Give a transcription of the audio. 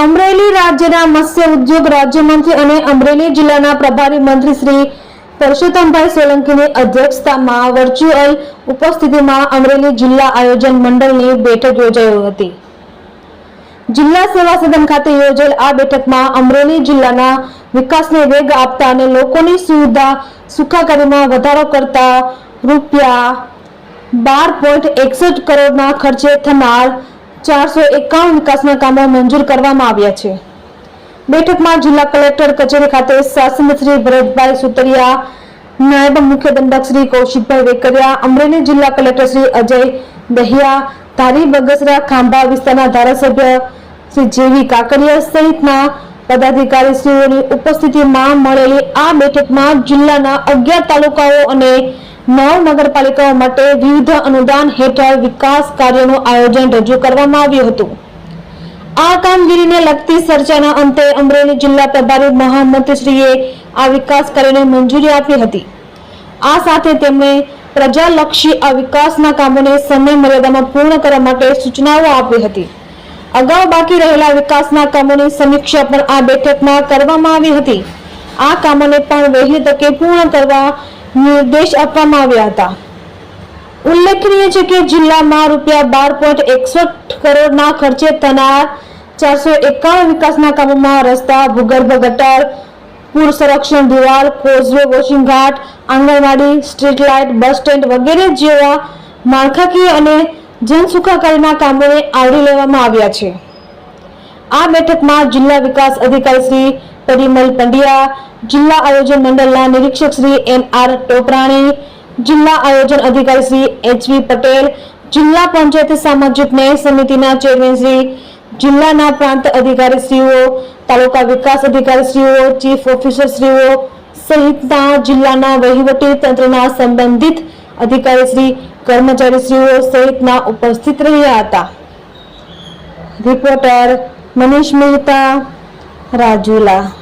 અમરેલી રાજ્યના મત્સ્ય ઉદ્યોગ રાજ્યમંત્રી અને અમરેલી જિલ્લાના પ્રભારી મંત્રી શ્રી પરસોત્તમભાઈ સોલંકીની અધ્યક્ષતામાં વર્ચ્યુઅલ ઉપસ્થિતિમાં અમરેલી જિલ્લા આયોજન મંડળની બેઠક યોજાઈ હતી. જિલ્લા સેવા સદન ખાતે યોજેલ આ બેઠકમાં અમરેલી જિલ્લાના વિકાસને વેગ આપતા અને લોકોની સુવિધા સુખાકારીમાં વધારો કરતા રૂપિયા બાર પોઈન્ટ એકસઠ કરોડના ખર્ચે થનાર ચારસો એકાવન વિકાસના કામો મંજૂર કરવામાં આવ્યા છે. બેઠકમાં જિલ્લા કલેક્ટર કચેરી ખાતે શાસન શ્રી ભરતભાઈ સુતરિયા, નાયબ મુખ્ય દંડક શ્રી કૌશિકભાઈ વેકરિયા, અમરેલી જિલ્લા કલેક્ટર શ્રી અજય દહિયા, ધારી બગસરા ખાંભા વિસ્તારના ધારાસભ્ય શ્રી જેવી કાકડિયા સહિતના પદાધિકારીશ્રીઓની ઉપસ્થિતિમાં મળેલી આ બેઠકમાં જિલ્લાના અગિયાર તાલુકાઓ અને નવ નગરપાલિકાઓ માટે વિવિધ અનુદાન હેઠળ વિકાસ કાર્યોનું આયોજન રજૂ કરવામાં આવ્યું હતું. આ કામગીરીને લગતી ચર્ચાના અંતે અમરેલી જિલ્લા પ્રભારી મહામંત્રીશ્રીએ આ વિકાસ કાર્યોને મંજૂરી આપી હતી. આ સાથે તેમણે પ્રજાલક્ષી આ વિકાસના કામોને સમય મર્યાદામાં પૂર્ણ કરવા માટે સૂચનાઓ આપી હતી. અગાઉ બાકી રહેલા વિકાસના કામોની સમીક્ષા પણ આ બેઠકમાં કરવામાં આવી હતી. આ કામોને પણ વહેલી તકે પૂર્ણ કરવા નિર્દેશ આપવામાં આવ્યા હતા. ઉલ્લેખનીય છે કે જિલ્લામાં રૂપિયા બાર પોઈન્ટ એકસઠ કરોડના ખર્ચે થનાર ચારસો એકાવન વિકાસના કામોમાં રસ્તા, ભૂગર્ભ ગટર, પૂર સંરક્ષણ દિવાલ કોઝવે વોશિંગ ઘાટ, anganwadi, street light, bus stand વગેરે જેવા માળખાકીય અને જનસુખાકારીના કામોને આવરી લેવામાં આવ્યા છે. આ બેઠકમાં જિલ્લા વિકાસ અધિકારી શ્રી પરિમલ પંડ્યા જિલ્લા આયોજન મંડળના નિરીક્ષક શ્રી એમ આર ટોપરાણી, જિલ્લા આયોજન અધિકારી શ્રી એચવી પટેલ, જિલ્લા પંચાયત સામાજિક ન્યાય સમિતિના ચેરમેન શ્રી, જિલ્લાના પ્રાંત અધિકારી શ્રીઓ, તાલુકા વિકાસ અધિકારી શ્રીઓ, ચીફ ઓફિસર શ્રીઓ, સહિતના જિલ્લાના વહીવટી તંત્રના સંબંધિત અધિકારી શ્રી, કર્મચારી શ્રીઓ સહિતના ઉપસ્થિત રહ્યા હતા. રિપોર્ટર મનીષ મહેતા, રાજુલા.